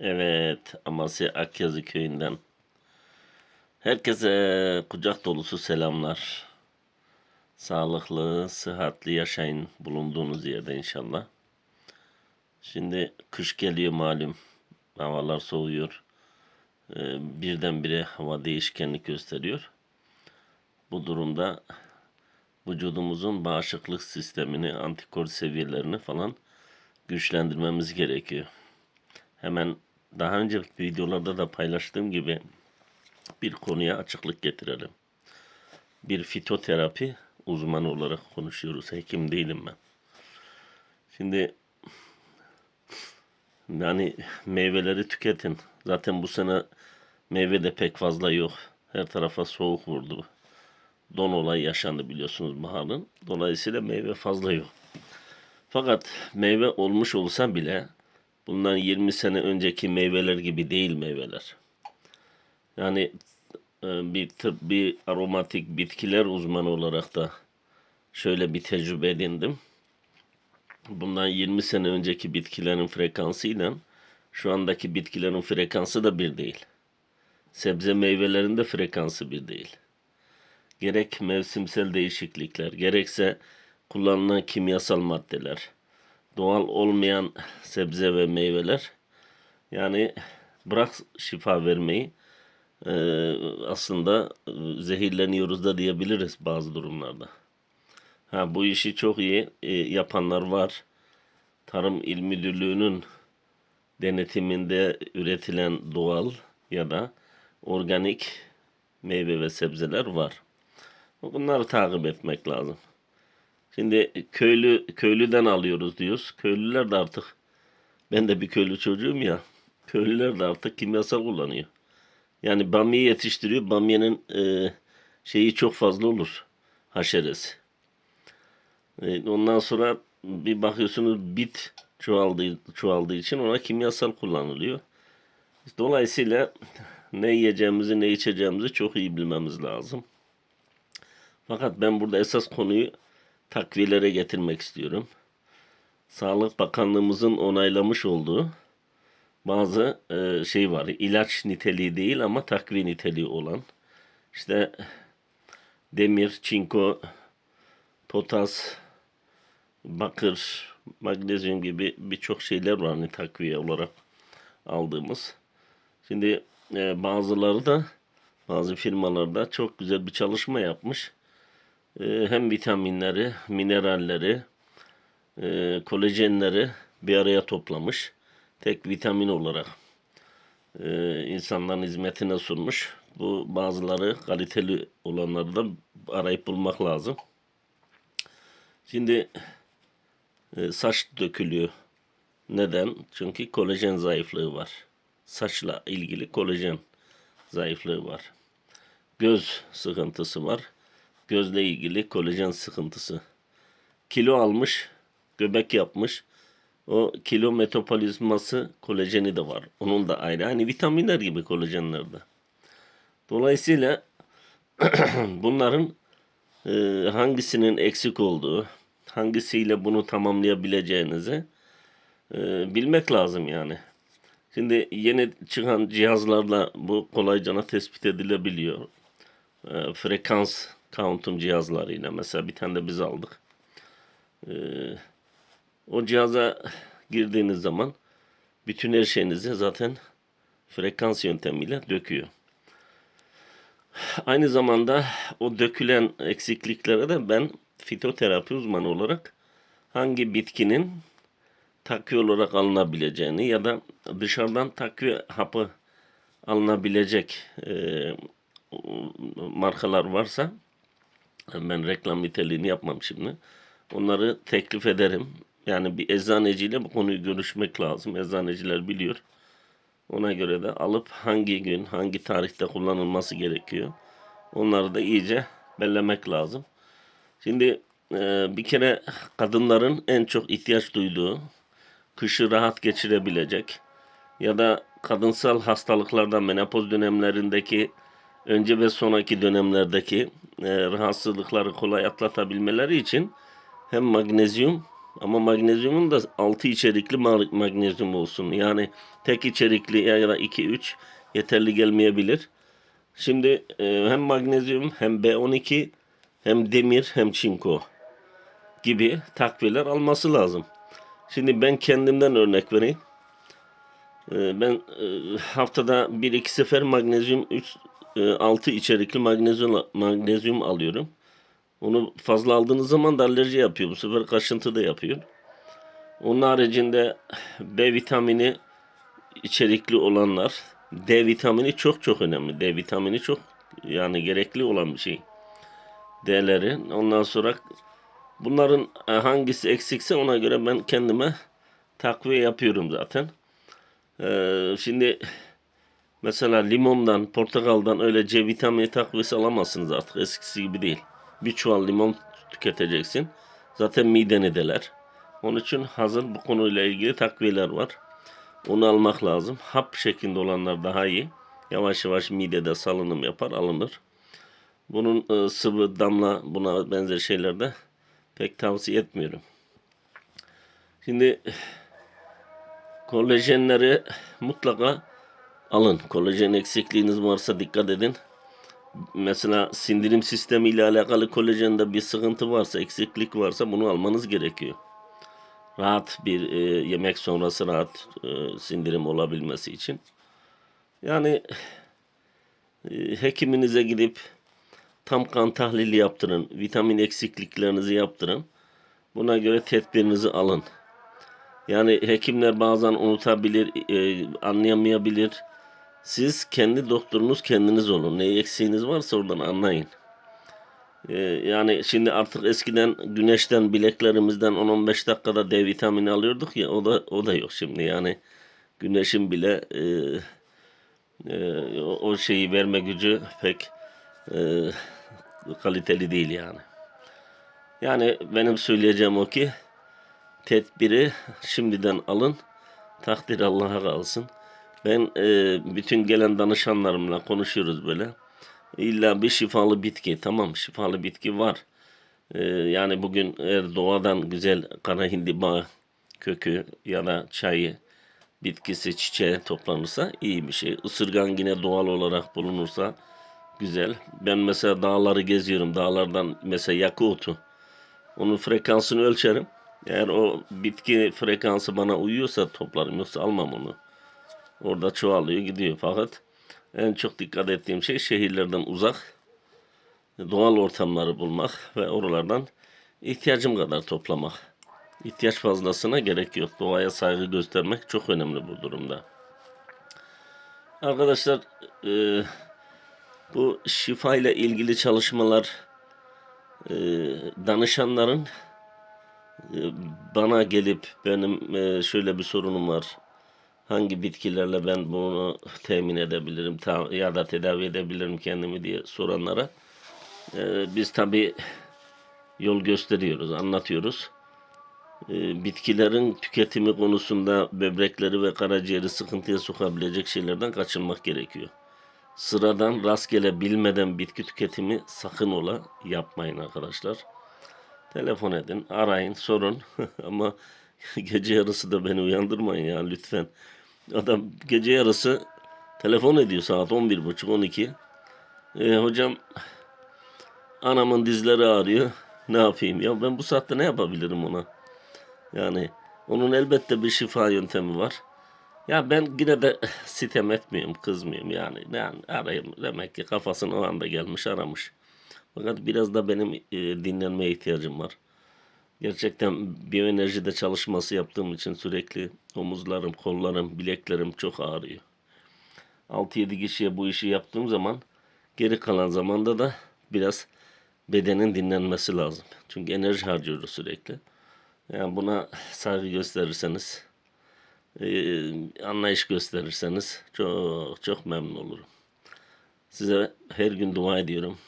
Evet, Amasya Akyazı köyünden. Herkese kucak dolusu selamlar. Sağlıklı, sıhhatli yaşayın bulunduğunuz yerde inşallah. Şimdi kış geliyor malum. Havalar soğuyor. Ee, birdenbire hava değişkenlik gösteriyor. Bu durumda vücudumuzun bağışıklık sistemini, antikor seviyelerini falan güçlendirmemiz gerekiyor. Hemen daha önce videolarda da paylaştığım gibi bir konuya açıklık getirelim. Bir fitoterapi uzmanı olarak konuşuyoruz. Hekim değilim ben. Şimdi yani meyveleri tüketin. Zaten bu sene meyve de pek fazla yok. Her tarafa soğuk vurdu. Don olayı yaşandı biliyorsunuz baharın. Dolayısıyla meyve fazla yok. Fakat meyve olmuş olsa bile bundan 20 sene önceki meyveler gibi değil meyveler. Yani e, bir tıbbi aromatik bitkiler uzmanı olarak da şöyle bir tecrübe edindim. Bundan 20 sene önceki bitkilerin frekansıyla şu andaki bitkilerin frekansı da bir değil. Sebze meyvelerin de frekansı bir değil. Gerek mevsimsel değişiklikler, gerekse kullanılan kimyasal maddeler, doğal olmayan sebze ve meyveler yani bırak şifa vermeyi e, aslında e, zehirleniyoruz da diyebiliriz bazı durumlarda. Ha bu işi çok iyi e, yapanlar var. Tarım İl Müdürlüğü'nün denetiminde üretilen doğal ya da organik meyve ve sebzeler var. Bunları takip etmek lazım. Şimdi köylü köylüden alıyoruz diyoruz. Köylüler de artık ben de bir köylü çocuğum ya. Köylüler de artık kimyasal kullanıyor. Yani bamya yetiştiriyor. Bamyanın e, şeyi çok fazla olur. Haşeresi. E, ondan sonra bir bakıyorsunuz bit çoğaldığı, çoğaldığı için ona kimyasal kullanılıyor. Dolayısıyla ne yiyeceğimizi ne içeceğimizi çok iyi bilmemiz lazım. Fakat ben burada esas konuyu takviyelere getirmek istiyorum. Sağlık Bakanlığımızın onaylamış olduğu bazı e, şey var. İlaç niteliği değil ama takviye niteliği olan. İşte demir, çinko, potas, bakır, magnezyum gibi birçok şeyler var hani takviye olarak aldığımız. Şimdi e, bazıları da bazı firmalarda çok güzel bir çalışma yapmış. E, hem vitaminleri, mineralleri, e, kolajenleri bir araya toplamış. Tek vitamin olarak e, insanların hizmetine sunmuş. Bu bazıları kaliteli olanları da arayıp bulmak lazım. Şimdi e, saç dökülüyor. Neden? Çünkü kolajen zayıflığı var. Saçla ilgili kolajen zayıflığı var. Göz sıkıntısı var. Gözle ilgili kolajen sıkıntısı. Kilo almış, göbek yapmış. O kilo metabolizması kolajeni de var. Onun da ayrı. Hani vitaminler gibi kolajenlerde. Dolayısıyla bunların e, hangisinin eksik olduğu, hangisiyle bunu tamamlayabileceğinizi e, bilmek lazım yani. Şimdi yeni çıkan cihazlarla bu kolaycana tespit edilebiliyor. E, frekans countum cihazlarıyla mesela bir tane de biz aldık. E, o cihaza girdiğiniz zaman bütün her şeyinizi zaten frekans yöntemiyle döküyor. Aynı zamanda o dökülen eksikliklere de ben fitoterapi uzmanı olarak hangi bitkinin takviye olarak alınabileceğini ya da dışarıdan takviye hapı alınabilecek e, markalar varsa ben reklam niteliğini yapmam şimdi. Onları teklif ederim. Yani bir eczaneciyle bu konuyu görüşmek lazım. Eczaneciler biliyor. Ona göre de alıp hangi gün, hangi tarihte kullanılması gerekiyor. Onları da iyice bellemek lazım. Şimdi e, bir kere kadınların en çok ihtiyaç duyduğu, kışı rahat geçirebilecek ya da kadınsal hastalıklarda menopoz dönemlerindeki önce ve sonraki dönemlerdeki e, rahatsızlıkları kolay atlatabilmeleri için hem magnezyum Ama magnezyumun da 6 içerikli ma- magnezyum olsun. Yani tek içerikli ya da 2-3 yeterli gelmeyebilir. Şimdi e, hem magnezyum hem B12 hem demir hem çinko gibi takviyeler alması lazım. Şimdi ben kendimden örnek vereyim. E, ben e, haftada 1-2 sefer magnezyum 3 6 içerikli magnezyum magnezyum alıyorum. Onu fazla aldığınız zaman da alerji yapıyor. Bu sefer kaşıntı da yapıyor. Onun haricinde B vitamini içerikli olanlar D vitamini çok çok önemli. D vitamini çok yani gerekli olan bir şey. D'leri. Ondan sonra bunların e, hangisi eksikse ona göre ben kendime takviye yapıyorum zaten. Ee, şimdi mesela limondan, portakaldan öyle C vitamini takviyesi alamazsınız artık. Eskisi gibi değil. Bir çuval limon tüketeceksin. Zaten mideni deler. Onun için hazır bu konuyla ilgili takviyeler var. Onu almak lazım. Hap şeklinde olanlar daha iyi. Yavaş yavaş midede salınım yapar, alınır. Bunun e, sıvı, damla, buna benzer şeylerde pek tavsiye etmiyorum. Şimdi kolajenleri mutlaka alın. Kolajen eksikliğiniz varsa dikkat edin. Mesela sindirim sistemi ile alakalı kolajende bir sıkıntı varsa, eksiklik varsa bunu almanız gerekiyor. Rahat bir e, yemek sonrası rahat e, sindirim olabilmesi için. Yani e, hekiminize gidip tam kan tahlili yaptırın, vitamin eksikliklerinizi yaptırın. Buna göre tedbirinizi alın. Yani hekimler bazen unutabilir, e, anlayamayabilir. Siz kendi doktorunuz kendiniz olun. Ne eksiğiniz varsa oradan anlayın. Ee, yani şimdi artık eskiden güneşten bileklerimizden 10-15 dakikada D vitamini alıyorduk ya o da o da yok şimdi yani güneşin bile e, e, o, şeyi verme gücü pek e, kaliteli değil yani. Yani benim söyleyeceğim o ki tedbiri şimdiden alın. Takdir Allah'a kalsın. Ben e, bütün gelen danışanlarımla konuşuyoruz böyle. İlla bir şifalı bitki. Tamam şifalı bitki var. E, yani bugün eğer doğadan güzel kara hindiba kökü ya da çayı bitkisi çiçeği toplanırsa iyi bir şey. Isırgan yine doğal olarak bulunursa güzel. Ben mesela dağları geziyorum. Dağlardan mesela yakutu. Onun frekansını ölçerim. Eğer o bitki frekansı bana uyuyorsa toplarım. Yoksa almam onu. Orada çoğalıyor gidiyor. Fakat en çok dikkat ettiğim şey şehirlerden uzak doğal ortamları bulmak ve oralardan ihtiyacım kadar toplamak. İhtiyaç fazlasına gerek yok. Doğaya saygı göstermek çok önemli bu durumda. Arkadaşlar e, bu şifa ile ilgili çalışmalar e, danışanların e, bana gelip benim e, şöyle bir sorunum var. Hangi bitkilerle ben bunu temin edebilirim ta- ya da tedavi edebilirim kendimi diye soranlara e, biz tabi yol gösteriyoruz, anlatıyoruz. E, bitkilerin tüketimi konusunda böbrekleri ve karaciğeri sıkıntıya sokabilecek şeylerden kaçınmak gerekiyor. Sıradan rastgele bilmeden bitki tüketimi sakın ola yapmayın arkadaşlar. Telefon edin, arayın, sorun ama gece yarısı da beni uyandırmayın ya lütfen. Adam gece yarısı telefon ediyor saat 11.30-12. E, hocam anamın dizleri ağrıyor. Ne yapayım? Ya ben bu saatte ne yapabilirim ona? Yani onun elbette bir şifa yöntemi var. Ya ben yine de sitem etmiyorum, kızmıyorum yani. yani arayayım demek ki kafasına o anda gelmiş aramış. Fakat biraz da benim e, dinlenmeye ihtiyacım var. Gerçekten biyoenerjide çalışması yaptığım için sürekli omuzlarım, kollarım, bileklerim çok ağrıyor. 6-7 kişiye bu işi yaptığım zaman geri kalan zamanda da biraz bedenin dinlenmesi lazım. Çünkü enerji harcıyoruz sürekli. Yani buna saygı gösterirseniz, e, anlayış gösterirseniz çok çok memnun olurum. Size her gün dua ediyorum.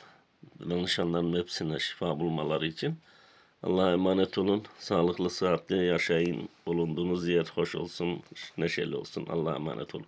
Danışanların hepsine şifa bulmaları için. Allah'a emanet olun. Sağlıklı, sıhhatli yaşayın. Bulunduğunuz yer hoş olsun, neşeli olsun. Allah'a emanet olun.